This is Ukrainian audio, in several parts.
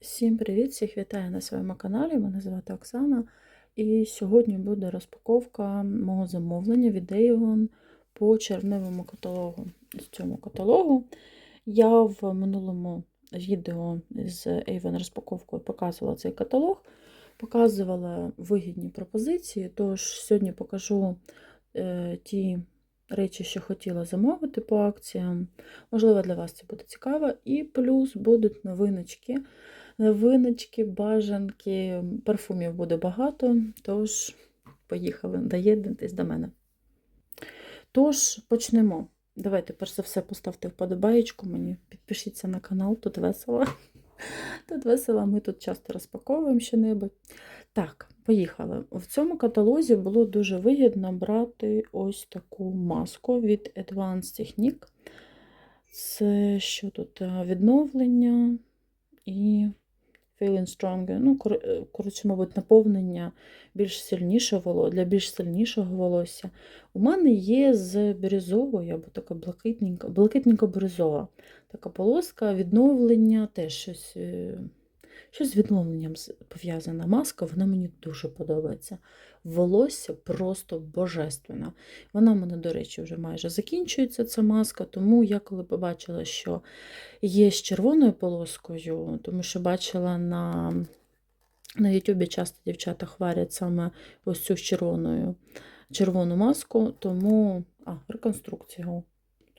Всім привіт! Всіх вітаю на своєму каналі. Мене звати Оксана. І сьогодні буде розпаковка мого замовлення від Avon по червневому каталогу. З цьому каталогу я в минулому відео з Avon розпаковкою показувала цей каталог, показувала вигідні пропозиції. Тож сьогодні покажу е, ті речі, що хотіла замовити по акціям. Можливо, для вас це буде цікаво. І плюс будуть новиночки. Новиночки, бажанки, парфумів буде багато, тож поїхали, доєднатись до мене. Тож, почнемо. Давайте, перш за все, поставте вподобаєчку мені, підпишіться на канал, тут весело. Тут весело, ми тут часто розпаковуємо що-небудь. Так, поїхали. В цьому каталозі було дуже вигідно брати ось таку маску від Advanced Technique. Це що тут? Відновлення і Feeling Stronger. Ну, коротше, мабуть, наповнення більш сильнішого для більш сильнішого волосся. У мене є з бірюзовою, або така блакитненька, блакитненько-бірюзова. Така полоска, відновлення, теж щось. Щось з відновленням пов'язана маска, вона мені дуже подобається. Волосся просто божественна. Вона в мене, до речі, вже майже закінчується ця маска, тому я коли побачила, що є з червоною полоскою, тому що бачила на на Ютубі часто дівчата хварять саме ось цю червоною червону маску, тому а, реконструкцію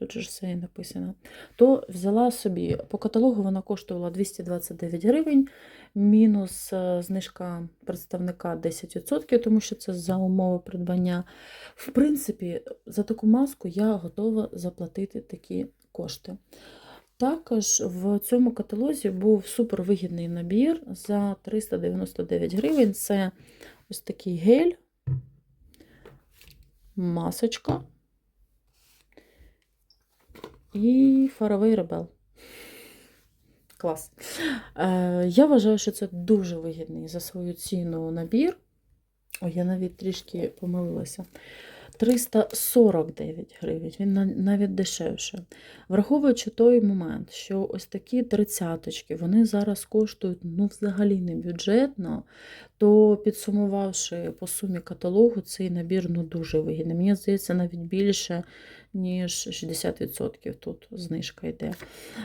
тут же все і написано, то взяла собі, по каталогу вона коштувала 229 гривень, мінус е, знижка представника 10%, тому що це за умови придбання. В принципі, за таку маску я готова заплатити такі кошти. Також в цьому каталозі був супервигідний набір за 399 гривень. Це ось такий гель, масочка і Faraway Rebel. Клас. Е, Я вважаю, що це дуже вигідний за свою ціну набір. Ой, я навіть трішки помилилася. 349 гривень, він навіть дешевше. Враховуючи той момент, що ось такі тридцяточки, вони зараз коштують ну, взагалі не бюджетно, то підсумувавши по сумі каталогу, цей набір ну, дуже вигідний. Мені здається, навіть більше, ніж 60% тут знижка йде.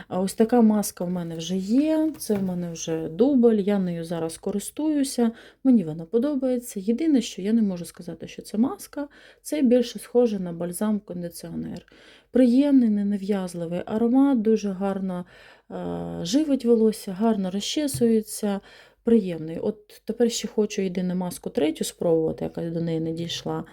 А ось така маска в мене вже є, це в мене вже дубль, я нею зараз користуюся, мені вона подобається. Єдине, що я не можу сказати, що це маска, це більше схоже на бальзам-кондиціонер. Приємний, ненав'язливий аромат, дуже гарно е, живить волосся, гарно розчесується приємний. От тепер ще хочу єдине маску третю спробувати, якась до неї не дійшла.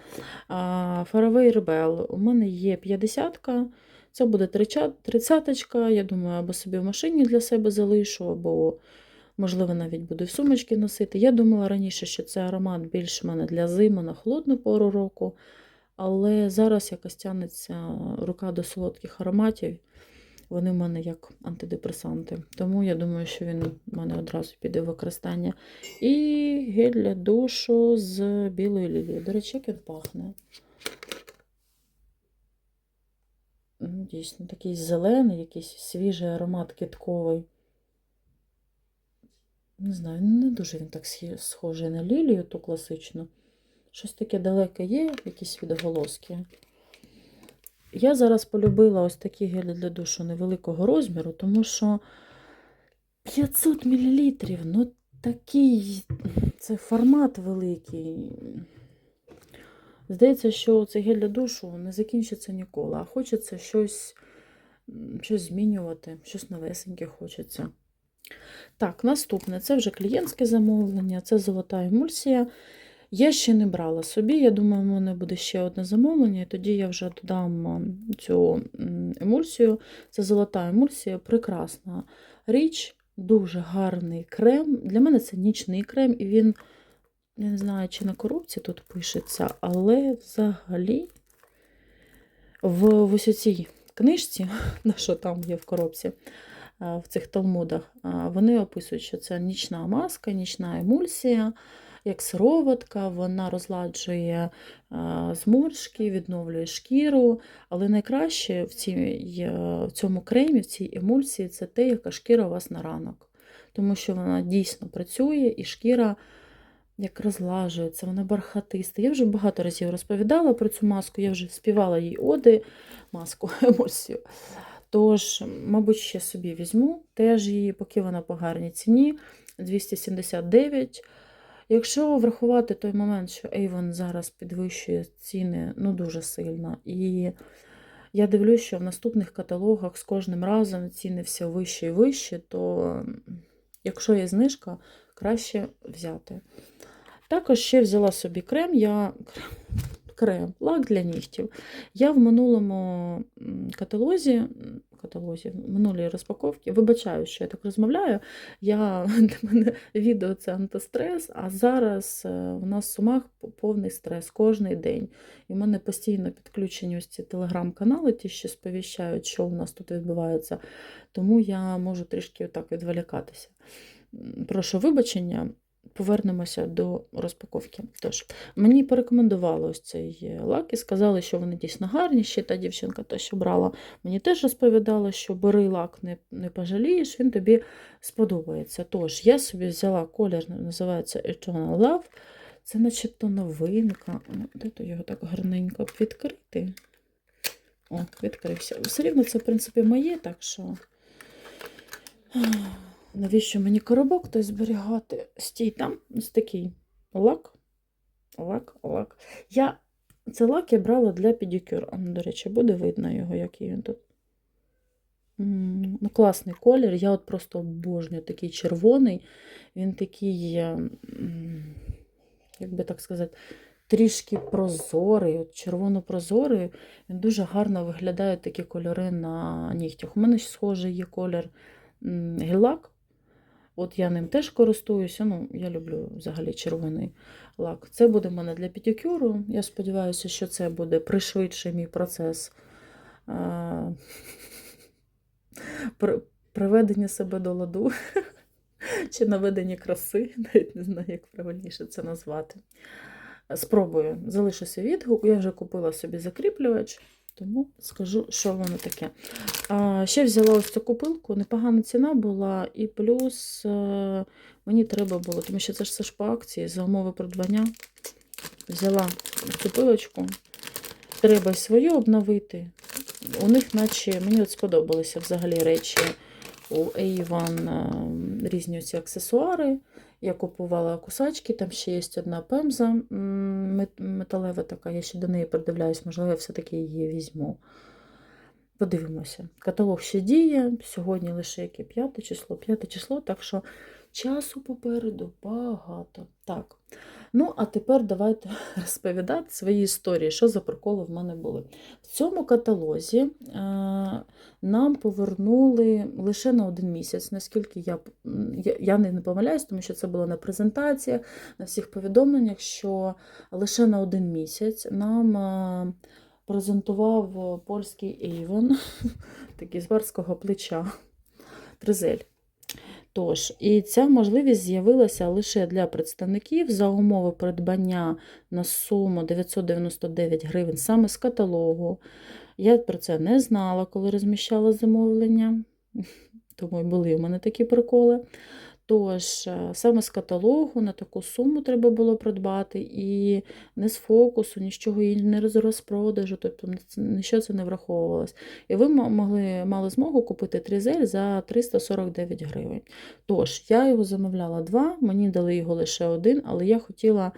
Faraway Rebel. У мене є 50-ка, це буде 30-ка. Я думаю, або собі в машині для себе залишу, або, можливо, навіть буду в сумочки носити. Я думала раніше, що це аромат більш в мене для зими на холодну пору року. Але зараз якось тянеться рука до солодких ароматів. Вони в мене як антидепресанти. Тому я думаю, що він в мене одразу піде в використання. І гель для душу з білої лілії. До речі, як він пахне. Дійсно, такий зелений, якийсь свіжий аромат китковий. Не знаю, не дуже він так схожий на лілію, ту класичну. Щось таке далеке є, якісь відголоски. Я зараз полюбила ось такі гелі для душу невеликого розміру, тому що 500 мл, ну такий це формат великий. Здається, що цей гель для душу не закінчиться ніколи, а хочеться щось щось змінювати, щось новесеньке хочеться. Так, наступне це вже клієнтське замовлення, це золота емульсія. Я ще не брала собі, я думаю, в мене буде ще одне замовлення, і тоді я вже додам цю емульсію. Це золота емульсія, прекрасна річ, дуже гарний крем. Для мене це нічний крем, і він, я не знаю, чи на коробці тут пишеться, але взагалі в, в ось цій книжці, на що там є в коробці, в цих талмудах, вони описують, що це нічна маска, нічна емульсія як сироватка, вона розладжує зморшки, відновлює шкіру. Але найкраще в, цій, в цьому кремі, в цій емульсії, це те, яка шкіра у вас на ранок. тому що вона дійсно працює і шкіра як розлажується, вона бархатиста. Я вже багато разів розповідала про цю маску, я вже співала їй оди, маску, емульсію. Тож, мабуть, ще собі візьму теж її, поки вона по гарній ціні 279. Якщо врахувати той момент, що Avon зараз підвищує ціни ну дуже сильно, і я дивлюсь, що в наступних каталогах з кожним разом ціни все вище і вище, то якщо є знижка, краще взяти. Також ще взяла собі крем, я крем, лак для нігтів. Я в минулому каталозі, каталозі, в минулій розпаковці, вибачаю, що я так розмовляю. Я, для мене відео це антистрес, а зараз е, у нас в сумах повний стрес кожен день. І в мене постійно підключені ось ці телеграм-канали, ті, що сповіщають, що у нас тут відбувається. Тому я можу трішки так відволікатися. Прошу вибачення. Повернемося до розпаковки. Тож, мені порекомендували ось цей лак і сказали, що вони дійсно гарні. Ще та дівчинка, та, що брала, мені теж розповідала, що бери лак, не, не пожалієш, він тобі сподобається. Тож, я собі взяла колір, називається Eternal Love. Це начебто новинка. Ну, Де то його так гарненько відкрити? О, відкрився. Все рівно це, в принципі, моє, так що. Навіщо мені коробок той зберігати? Стій там ось такий лак. Лак, лак. Я... Це лак я брала для педикюр. Ну, До речі, буде видно його, який він тут. Ну, класний колір. Я от просто обожнюю такий червоний. Він такий, е, як би так сказати, трішки прозорий, от червоно-прозорий. Він дуже гарно виглядає такі кольори на нігтях. У мене схожий є колір м, гель-лак. От я ним теж користуюся. Ну, я люблю взагалі червоний лак. Це буде в мене для педикюру. Я сподіваюся, що це буде пришвидший мій процес а, при- приведення себе до ладу чи наведення краси. Навіть не знаю, як правильніше це назвати. Спробую, залишуся відгук. Я вже купила собі закріплювач, тому скажу, що воно таке. А, ще взяла ось цю купилку, непогана ціна була, і плюс а, мені треба було, тому що це ж все ж по акції, за умови придбання. Взяла цю пилочку. Треба свою обновити. У них, наче, мені от сподобалися взагалі речі у Avon е, різні ці аксесуари. Я купувала кусачки, там ще є одна пемза металева така, я ще до неї придивляюсь, можливо, я все-таки її візьму. Подивимося. Каталог ще діє. Сьогодні лише яке п'яте число, п'яте число, так що часу попереду багато. Так. Ну, а тепер давайте розповідати свої історії, що за приколи в мене були. В цьому каталозі е, нам повернули лише на один місяць, наскільки я, я, не помиляюсь, тому що це було на презентаціях, на всіх повідомленнях, що лише на один місяць нам. е, презентував польський Avon, такий з барського плеча, тризель. Тож, і ця можливість з'явилася лише для представників за умови придбання на суму 999 гривень саме з каталогу. Я про це не знала, коли розміщала замовлення, тому і були у мене такі приколи. Тож, е, саме з каталогу на таку суму треба було придбати, і не з фокусу, нічого не з розпродажу, тобто нічого це не враховувалось. І ви могли, мали змогу купити тризель за 349 гривень. Тож, я його замовляла два, мені дали його лише один, але я хотіла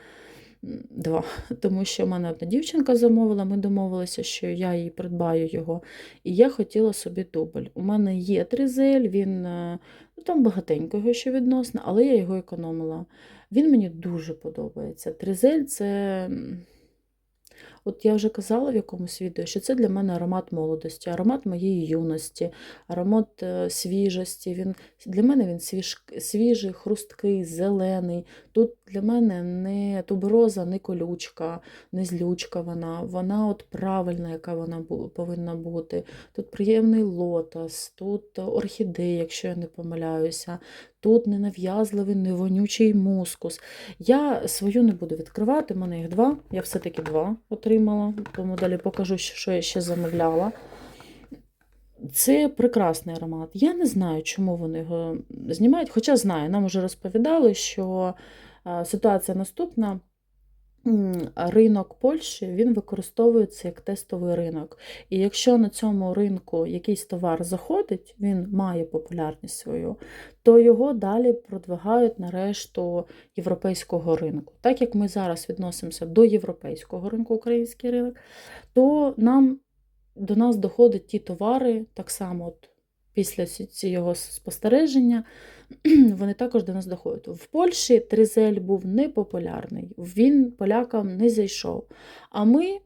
два, тому що в мене одна дівчинка замовила, ми домовилися, що я їй придбаю його, і я хотіла собі дубль. У мене є тризель, він е, ну, там багатенько ще відносно, але я його економила. Він мені дуже подобається. Тризель це. От я вже казала в якомусь відео, що це для мене аромат молодості, аромат моєї юності, аромат е, свіжості. Він, для мене він свіж, свіжий, хрусткий, зелений. Тут для мене не тубероза, не колючка, не злючка вона. Вона от правильна, яка вона повинна бути. Тут приємний лотос, тут орхідея, якщо я не помиляюся, тут ненав'язливий, невонючий мускус. Я свою не буду відкривати, в мене їх два. Я все-таки два отримала, тому далі покажу, що я ще замовляла. Це прекрасний аромат. Я не знаю, чому вони його знімають, хоча знаю, нам вже розповідали, що ситуація наступна. Ринок Польщі він використовується як тестовий ринок. І якщо на цьому ринку якийсь товар заходить, він має популярність свою, то його далі продвигають на решту європейського ринку. Так як ми зараз відносимося до європейського ринку, український ринок, то нам до нас доходять ті товари, так само от після цього спостереження, вони також до нас доходять. В Польщі тризель був непопулярний, він полякам не зайшов. А ми,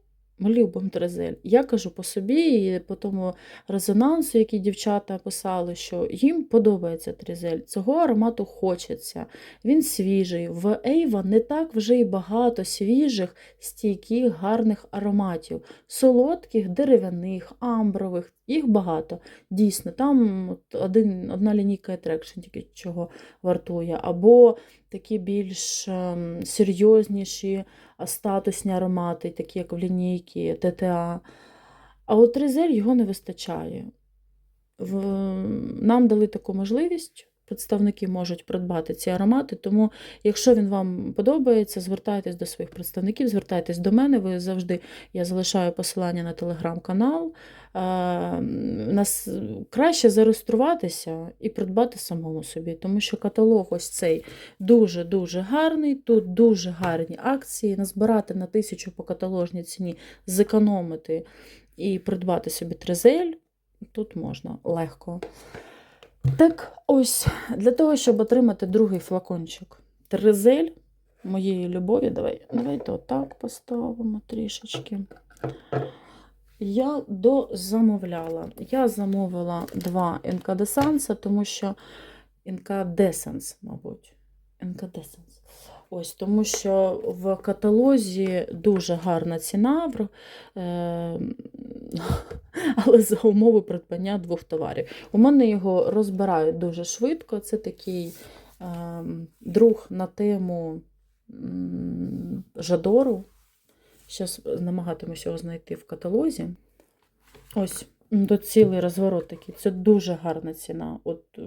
тризель. Я кажу по собі і по тому резонансу, який дівчата писали, що їм подобається тризель. Цього аромату хочеться. Він свіжий. В Ейва не так вже й багато свіжих, стійких, гарних ароматів солодких, дерев'яних, амбрових, їх багато. Дійсно, там один, одна лінійка Attraction тільки чого вартує, або такі більш ем, серйозніші, статусні аромати, такі як в лінійки, ТТА. А от Ризель його не вистачає. В... Нам дали таку можливість. Представники можуть придбати ці аромати, тому якщо він вам подобається, звертайтесь до своїх представників, звертайтесь до мене. Ви завжди я залишаю посилання на телеграм-канал. Е, Нас краще зареєструватися і придбати самому собі, тому що каталог ось цей дуже-дуже гарний. Тут дуже гарні акції. Назбирати на тисячу по каталожній ціні, зекономити і придбати собі тризель. Тут можна легко. Так ось, для того, щоб отримати другий флакончик тризель моєї любові, давай, давайте отак поставимо трішечки. Я дозамовляла. Я замовила два інкадесанса, тому що інкадесенс, мабуть. Інкадесенс. Ось, тому що в каталозі дуже гарна ціна, е, але за умови придбання двох товарів. У мене його розбирають дуже швидко. Це такий е, друг на тему Жадору. Зараз намагатимуся його знайти в каталозі. Ось, тут цілий розворот такий. Це дуже гарна ціна. От е,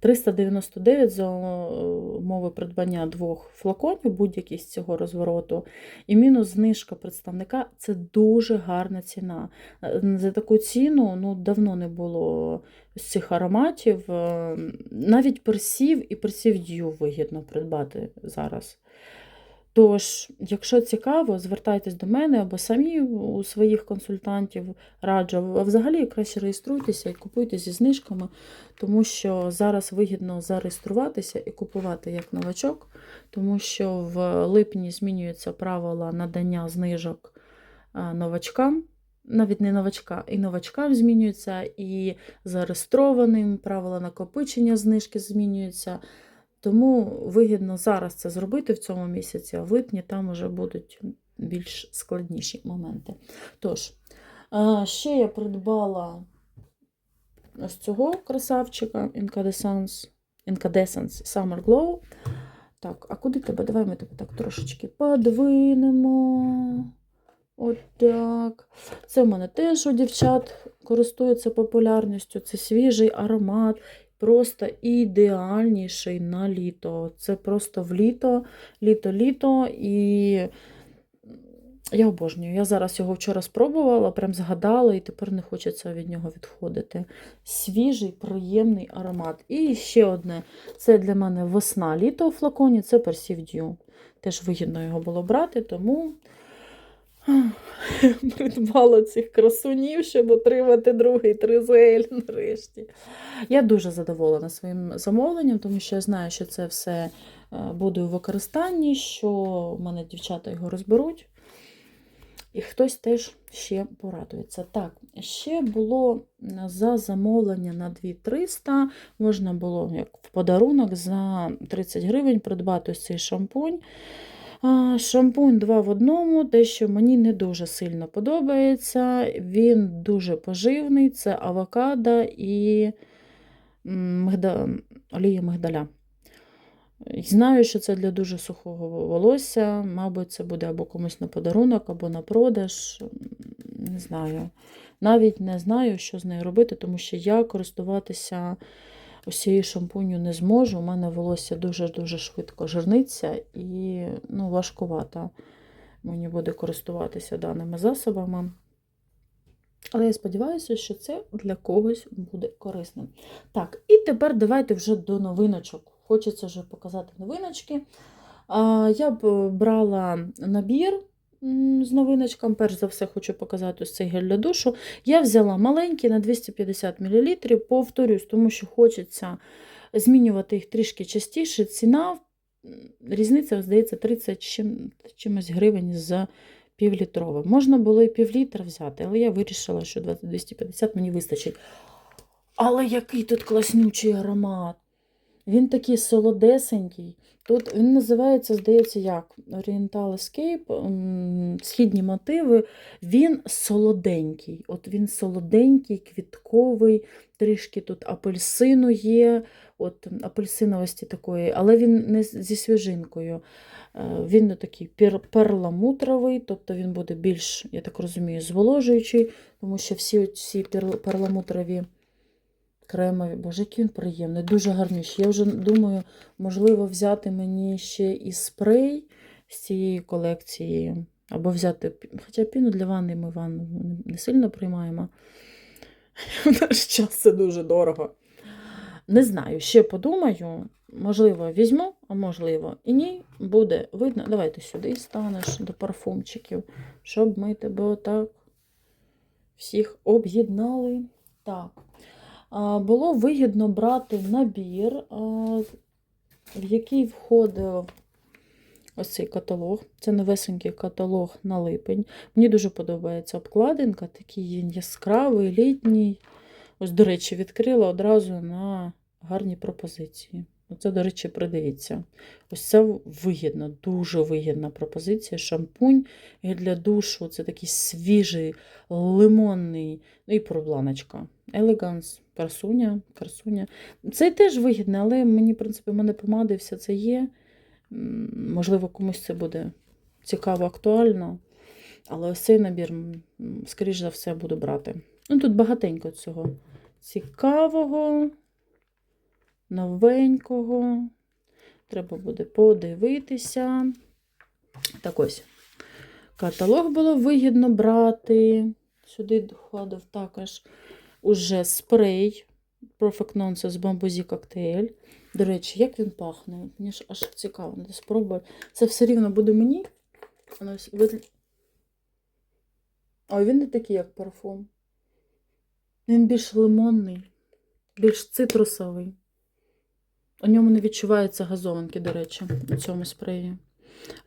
399 за е, умови придбання двох флаконів, будь-який з цього розвороту. І мінус знижка представника це дуже гарна ціна. Е, За таку ціну ну, давно не було з цих ароматів. Е, Навіть персів і персів дю вигідно придбати зараз. Тож, якщо цікаво, звертайтесь до мене або самі у своїх консультантів раджу. А взагалі краще реєструйтеся і купуйте зі знижками, тому що зараз вигідно зареєструватися і купувати як новачок, тому що в липні змінюються правила надання знижок новачкам. Навіть не новачка, і новачкам змінюються, і зареєстрованим правила накопичення знижки змінюються. Тому вигідно зараз це зробити в цьому місяці, а в липні там вже будуть більш складніші моменти. Тож, ще я придбала ось цього красавчика Incandescence, Incandescence Summer Glow. Так, а куди тебе? Давай ми тебе так трошечки подвинемо. От так. Це в мене теж у дівчат користується популярністю. Це свіжий аромат, просто ідеальніший на літо. Це просто в літо, літо-літо. І я обожнюю. Я зараз його вчора спробувала, прям згадала, і тепер не хочеться від нього відходити. Свіжий, приємний аромат. І ще одне: це для мене весна-літо у флаконі, це Perceive Dew. Теж вигідно його було брати, тому придбала цих красунів, щоб отримати другий тризель нарешті. Я дуже задоволена своїм замовленням, тому що я знаю, що це все е, буде у використанні, що в мене дівчата його розберуть. І хтось теж ще порадується. Так, ще було за замовлення на 2300, можна було як в подарунок за 30 гривень придбати цей шампунь. Шампунь 2 в одному, те, що мені не дуже сильно подобається. Він дуже поживний, це авокадо і мигда... олія мигдаля. Знаю, що це для дуже сухого волосся. Мабуть, це буде або комусь на подарунок, або на продаж. не знаю. Навіть не знаю, що з нею робити, тому що я користуватися ось цією шампунью не зможу. У мене волосся дуже-дуже швидко жирниться і ну, важкувато мені буде користуватися даними засобами. Але я сподіваюся, що це для когось буде корисним. Так, і тепер давайте вже до новиночок. Хочеться вже показати новиночки. Я б брала набір з новиночком. Перш за все, хочу показати ось цей гель для душу. Я взяла маленький на 250 мл, повторюсь, тому що хочеться змінювати їх трішки частіше. Ціна, різниця, здається, 30 чим- чимось гривень за півлітрове. Можна було і півлітра взяти, але я вирішила, що 250 мені вистачить. Але який тут класнючий аромат! Він такий солодесенький. Тут він називається, здається, як Oriental Escape, східні мотиви. Він солоденький. От він солоденький, квітковий, трішки тут апельсину є, от апельсиновості такої, але він не зі свіжинкою. Е, Він такий пер- перламутровий, тобто він буде більш, я так розумію, зволожуючий, тому що всі ці перламутрові кремові, боже, який він приємний, дуже гарніший. Я вже думаю, можливо, взяти мені ще і спрей з цієї колекції, або взяти, хоча піну для ванни ми ванну не сильно приймаємо. В наш час це дуже дорого. Не знаю, ще подумаю. Можливо, візьму, а можливо, і ні, буде видно. Давайте сюди станеш до парфумчиків, щоб ми тебе отак всіх об'єднали. Так. Було вигідно брати набір, в який входив ось цей каталог. Це новесенький каталог на липень. Мені дуже подобається обкладинка, такий він яскравий, літній. Ось, до речі, відкрила одразу на гарні пропозиції. Оце, до речі, придивіться. Ось це вигідно, дуже вигідна пропозиція. Шампунь для душу. Це такий свіжий, лимонний. Ну і пробланочка. Елеганс, красуня, красуня. Це теж вигідне, але мені, в принципі, в мене помади, все це є. Можливо, комусь це буде цікаво, актуально. Але ось цей набір, скоріш за все, буду брати. Ну, тут багатенько цього цікавого, новенького. Треба буде подивитися. Так ось. Каталог було вигідно брати. Сюди входив також уже спрей Perfect Nonsense Bambuzi коктейль. До речі, як він пахне? Мені ж аж цікаво, треба спробувати. Це все рівно буде мені. Ой, він не такий, як парфум. Він більш лимонний, більш цитрусовий. У ньому не відчуваються газованки, до речі, у цьому спреї.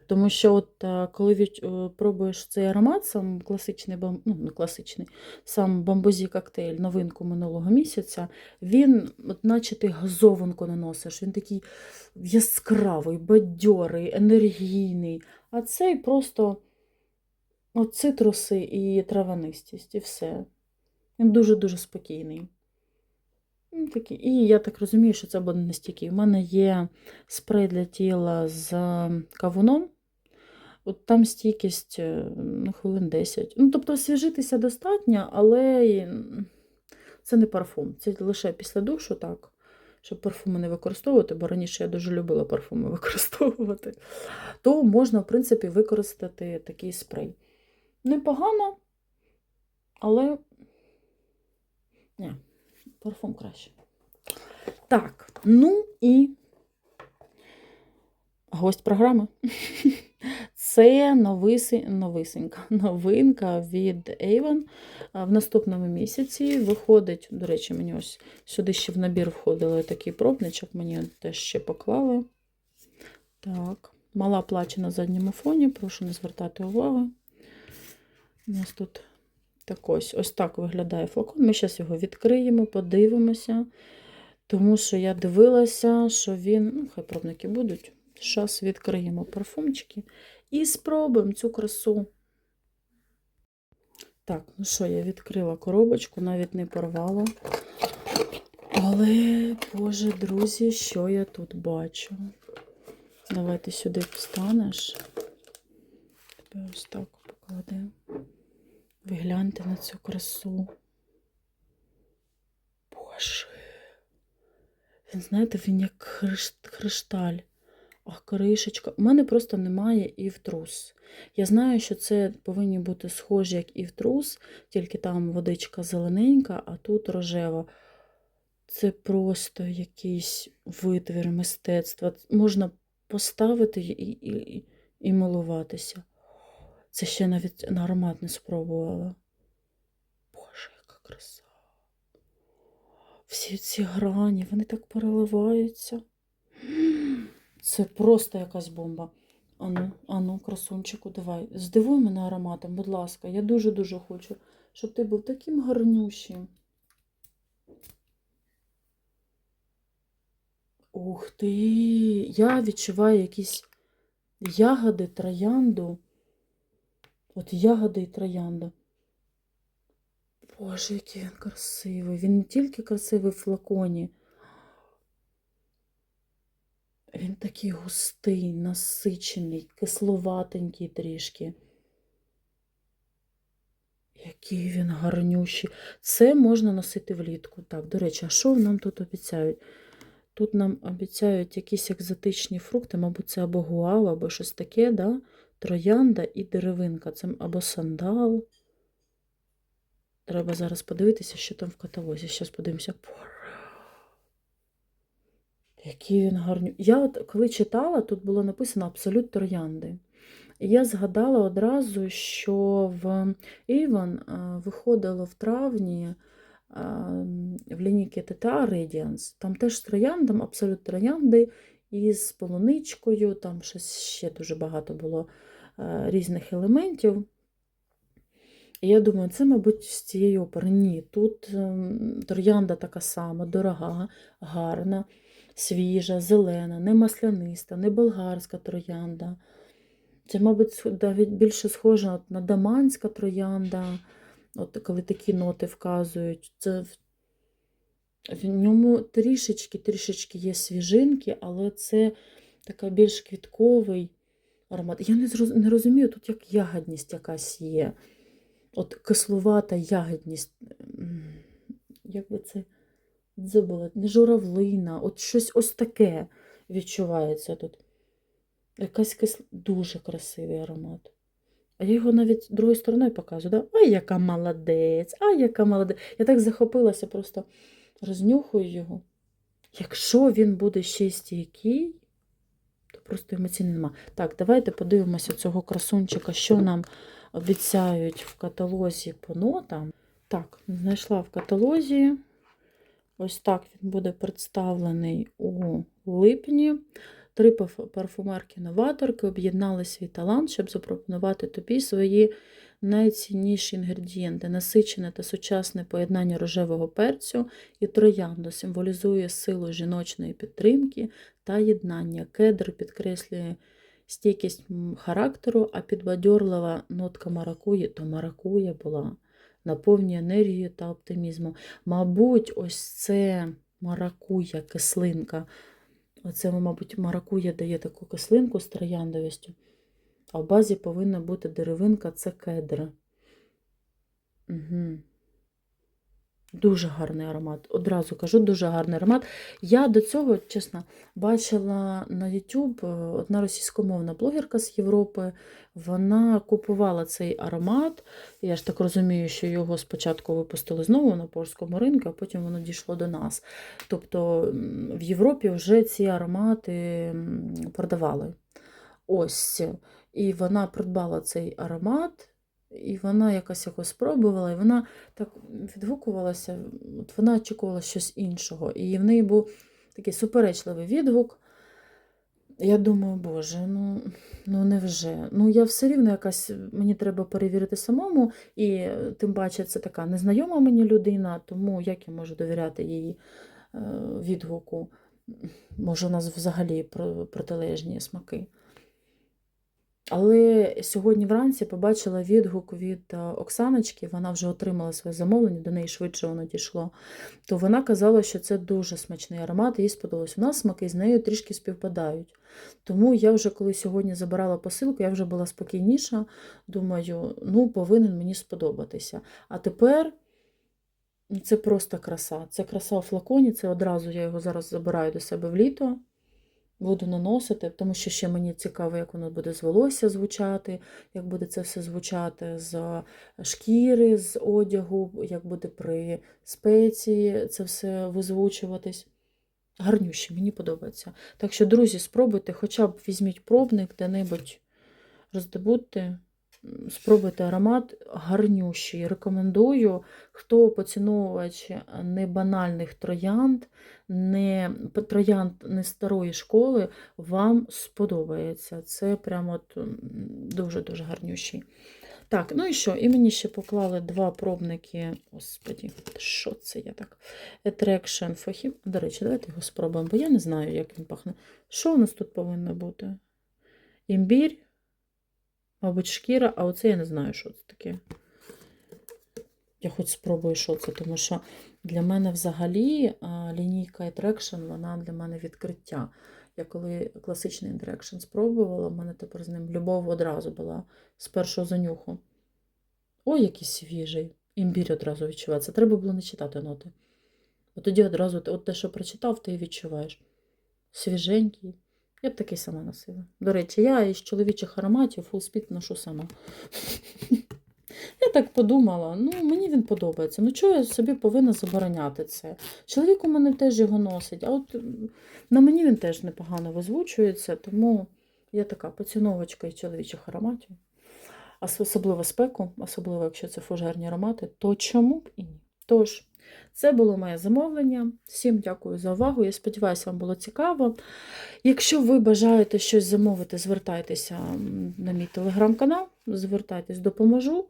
Тому що, от е, коли від, е, пробуєш цей аромат, сам класичний ну, не класичний, сам бамбузі коктейль, новинку минулого місяця, він, от наче ти газованку наносиш, він такий яскравий, бадьорий, енергійний. А цей просто от цитруси і травянистість, і все. Він дуже-дуже спокійний. Ну, такий. І я так розумію, що це буде настільки. У мене є спрей для тіла з кавуном. От там стійкість е, ну, хвилин 10. Ну, тобто освіжитися достатньо, але це не парфум. Це лише після душу, так. Щоб парфуми не використовувати, бо раніше я дуже любила парфуми використовувати, то можна, в принципі, використати такий спрей. Непогано, але ні, парфум краще. Так, ну і гость програми. Це новиси, новисенька, новинка від Avon. В наступному місяці виходить, до речі, мені ось сюди ще в набір входили такий пробничок, мені теж ще поклали. Так, мала плаче на задньому фоні, прошу не звертати увагу. У нас тут так ось, ось так виглядає флакон. Ми зараз його відкриємо, подивимося. Тому що я дивилася, що він, ну, хай пробники будуть. Зараз відкриємо парфумчики і спробуємо цю красу. Так, ну що, я відкрила коробочку, навіть не порвала. Але, боже, друзі, що я тут бачу? Давай ти сюди встанеш. Тебе ось так покладемо. Ви гляньте на цю красу. Боже. Він, знаєте, він як хриш- кришталь. А кришечка. У мене просто немає і в трус. Я знаю, що це повинні бути схожі, як і в трус, тільки там водичка зелененька, а тут рожева. Це просто якийсь витвір мистецтва. Можна поставити і, і, і, і милуватися. Це ще навіть на аромат не спробувала. Боже, яка краса. Всі ці грані, вони так переливаються. Це просто якась бомба. Ану, ану, красунчику, давай. Здивуй мене ароматом, будь ласка. Я дуже-дуже хочу, щоб ти був таким гарнющим. Ух ти! Я відчуваю якісь ягоди, троянду. От ягоди і троянда. Боже, який він красивий. Він не тільки красивий в флаконі. Він такий густий, насичений, кисловатенький трішки. Який він гарнющий. Це можна носити влітку. Так, до речі, а що нам тут обіцяють? Тут нам обіцяють якісь екзотичні фрукти, мабуть, це або гуава, або щось таке, да? Троянда і деревинка. Це або сандал. Треба зараз подивитися, що там в каталозі. Зараз подивимося. Який він гарний. Я от коли читала, тут було написано абсолют троянди. І я згадала одразу, що в Avon виходило в травні в лінійки TTA Radiance. Там теж з трояндом, абсолют троянди із полуничкою, там щось ще дуже багато було а, різних елементів. І я думаю, це, мабуть, з цієї опери. Ні, тут ем, троянда така сама, дорога, гарна, свіжа, зелена, не масляниста, не болгарська троянда. Це, мабуть, навіть більше схоже на даманська троянда, от коли такі ноти вказують. Це в ньому трішечки, трішечки є свіжинки, але це така більш квітковий аромат. Я не, розумію, тут як ягодність якась є. От кислувата ягідність. Як би це забула, не журавлина, от щось ось таке відчувається тут. Якась кис... дуже красивий аромат. А я його навіть другою стороною показую. Да? Ай, яка молодець, ай, яка молодець. Я так захопилася, просто рознюхую його. Якщо він буде ще стійкий, то просто емоційний нема. Так, давайте подивимося цього красунчика, що нам обіцяють в каталозі по нотам. Так, знайшла в каталозі. Ось так він буде представлений у липні. Три парфумерки-новаторки об'єднали свій талант, щоб запропонувати тобі свої найцінніші інгредієнти. Насичене та сучасне поєднання рожевого перцю і троянду символізує силу жіночної підтримки та єднання. Кедр підкреслює стійкість характеру, а підбадьорлива нотка маракуї, то маракуя була, наповнює енергією та оптимізмом. Мабуть, ось це маракуя, кислинка. Оце, мабуть, маракуя дає таку кислинку з трояндовістю. А в базі повинна бути деревинка, це кедр. Угу. Дуже гарний аромат. Одразу кажу, дуже гарний аромат. Я до цього, чесно, бачила на YouTube е, одна російськомовна блогерка з Європи. Вона купувала цей аромат. Я ж так розумію, що його спочатку випустили знову на польському ринку, а потім воно дійшло до нас. Тобто в Європі вже ці аромати продавали. Ось. І вона придбала цей аромат. І вона якось його спробувала, і вона так відгукувалася, от вона очікувала щось іншого. І в неї був такий суперечливий відгук. Я думаю, Боже, ну, ну невже? Ну, я все рівно якась, мені треба перевірити самому, і е, тим паче це така незнайома мені людина, тому як я можу довіряти її е, відгуку? Може, у нас взагалі протилежні смаки. Але сьогодні вранці побачила відгук від е, Оксаночки, вона вже отримала своє замовлення, до неї швидше воно дійшло. То вона казала, що це дуже смачний аромат, їй сподобалось. У нас смаки з нею трішки співпадають. Тому я вже коли сьогодні забирала посилку, я вже була спокійніша. Думаю, ну, повинен мені сподобатися. А тепер ну, це просто краса. Це краса у флаконі, це одразу я його зараз забираю до себе в літо. Буду наносити, тому що ще мені цікаво, як воно буде з волосся звучати, як буде це все звучати з шкіри, з одягу, як буде при спеції це все визвучуватись. Гарнюще, мені подобається. Так що, друзі, спробуйте, хоча б візьміть пробник, де-небудь роздобудьте, спробуйте аромат гарнющий. Рекомендую, хто поціновувач не банальних троянд, не троянд не старої школи, вам сподобається. Це прямо дуже-дуже гарнющий. Так, ну і що? І мені ще поклали два пробники. Господі, що це я так? Attraction for him. До речі, давайте його спробуємо, бо я не знаю, як він пахне. Що у нас тут повинно бути? Імбір, мабуть, шкіра, а оце я не знаю, що це таке. Я хоч спробую, що це, тому що для мене взагалі лінійка Attraction, вона для мене відкриття. Я коли класичний Attraction спробувала, в мене тепер з ним любов одразу була з першого занюху. Ой, який свіжий. Імбір одразу відчувається. Треба було не читати ноти. От тоді одразу от те, що прочитав, ти і відчуваєш. Свіженький. Я б такий сама носила. До речі, я із чоловічих ароматів фулспід ношу сама. Я так подумала, ну мені він подобається. Ну чого я собі повинна забороняти це? Чоловік у мене теж його носить, а от на мені він теж непогано визвучується, тому я така поціновочка із чоловічих ароматів. Особливо спеку, особливо якщо це фужерні аромати, то чому б і ні? Тож, це було моє замовлення. Всім дякую за увагу. Я сподіваюся, вам було цікаво. Якщо ви бажаєте щось замовити, звертайтеся на мій телеграм-канал, звертайтесь, допоможу.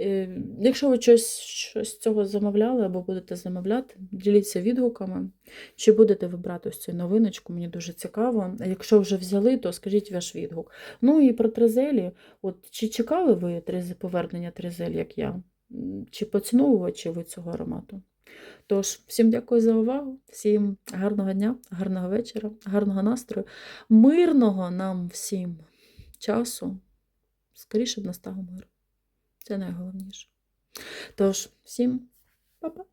Е, Якщо ви щось, щось цього замовляли або будете замовляти, діліться відгуками. Чи будете ви брати ось цю новиночку, мені дуже цікаво. А якщо вже взяли, то скажіть ваш відгук. Ну і про тризелі. От, чи чекали ви повернення тризель, як я? Чи поціновувачі ви цього аромату? Тож, всім дякую за увагу, всім гарного дня, гарного вечора, гарного настрою, мирного нам всім часу. Скоріше б настав мир. Це найголовніше. Тож, всім па-па!